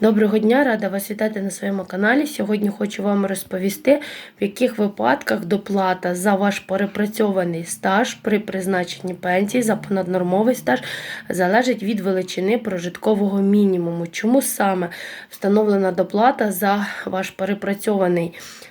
Доброго дня, рада вас вітати на своєму каналі. Сьогодні хочу вам розповісти, в яких випадках доплата за ваш перепрацьований стаж при призначенні пенсії за понаднормовий стаж залежить від величини прожиткового мінімуму. Чому саме встановлена доплата за ваш перепрацьований стаж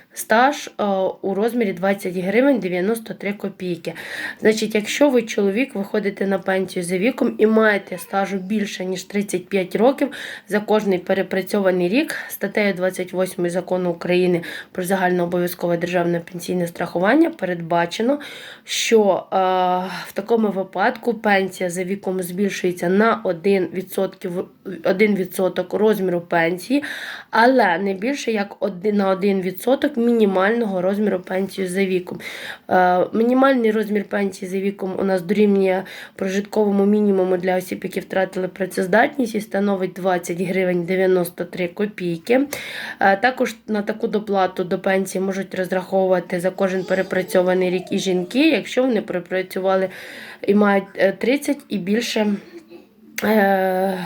е, у розмірі 20 гривень 93 копійки. Значить, якщо ви чоловік виходите на пенсію за віком і маєте стажу більше ніж 35 років за кожний перепрацьований рік статтею 28 закону України про загальнообов'язкове державне пенсійне страхування передбачено, що е, в такому випадку пенсія за віком збільшується на 1%, 1% розміру пенсії, але не більше як на 1% мінімального розміру пенсії за віком. Е, Мінімальний розмір пенсії за віком у нас дорівнює прожитковому мінімуму для осіб, які втратили працездатність, і становить 20 гривень 93 копійки. Е, Також на таку доплату до пенсії можуть розраховувати за кожен перепрацьований рік і жінки, якщо вони пропрацювали і мають е, 30 і більше. е,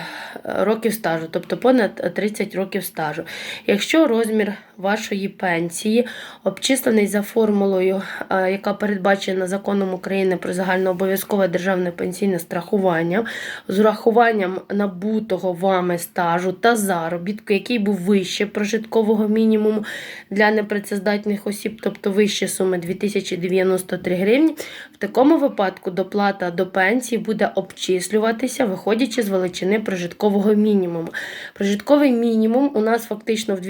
Років стажу, тобто понад 30 років стажу. Якщо розмір вашої пенсії обчислений за формулою, е, яка передбачена законом України про загальнообов'язкове державне пенсійне страхування, з урахуванням набутого вами стажу та заробітку, який був вище прожиткового мінімуму для непрацездатних осіб, тобто вище суми 2093 гривні, в такому випадку доплата до пенсії буде обчислюватися, виходячи з величини прожиткового мінімуму. Прожитковий мінімум у нас фактично в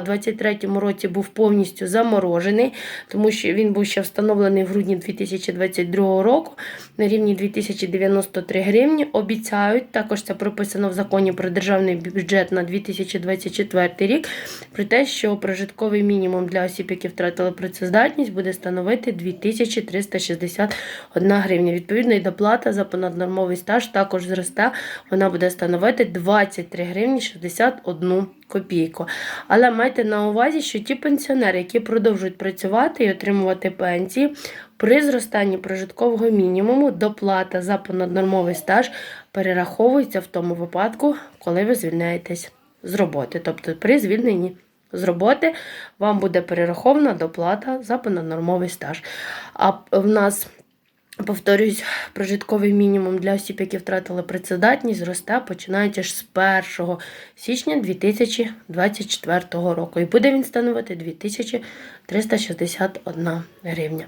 2023 році був повністю заморожений, тому що він був ще встановлений в грудні 2022 року на рівні 2093 гривні. Обіцяють, також це прописано в законі про державний бюджет на 2024 рік, про те, що прожитковий мінімум для осіб, які втратили працездатність, буде становити 2361 гривня. Відповідно, і доплата за понаднормовий стаж також зросте, вона буде становити 23 гривні 61 копійку. Але майте на увазі, що ті пенсіонери, які продовжують працювати і отримувати пенсії, при зростанні прожиткового мінімуму доплата за понаднормовий стаж перераховується в тому випадку, коли ви звільняєтесь з роботи. Тобто при звільненні з роботи вам буде перерахована доплата за понаднормовий стаж. А в нас Повторюсь, прожитковий мінімум для осіб, які втратили працедатність, зросте починаючи ж з 1 січня 2024 року. І буде він становити 2361 гривня.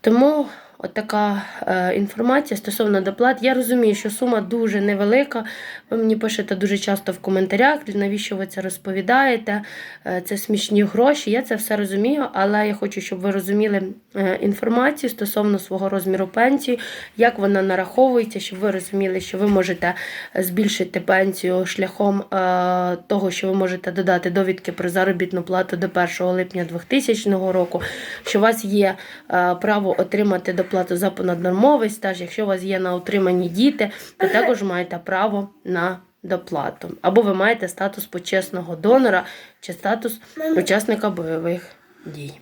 Тому от така е, інформація стосовно доплат. Я розумію, що сума дуже невелика. Ви мені пишете дуже часто в коментарях, навіщо ви це розповідаєте. Е, це смішні гроші. Я це все розумію, але я хочу, щоб ви розуміли е, інформацію стосовно свого розміру пенсії, як вона нараховується, щоб ви розуміли, що ви можете збільшити пенсію шляхом е, того, що ви можете додати довідки про заробітну плату до 1 липня 2000 року, що у вас є е, право отримати доплату за понаднормовий стаж, якщо у вас є на утриманні діти, ви також маєте право на доплату. Або ви маєте статус почесного донора чи статус учасника бойових дій.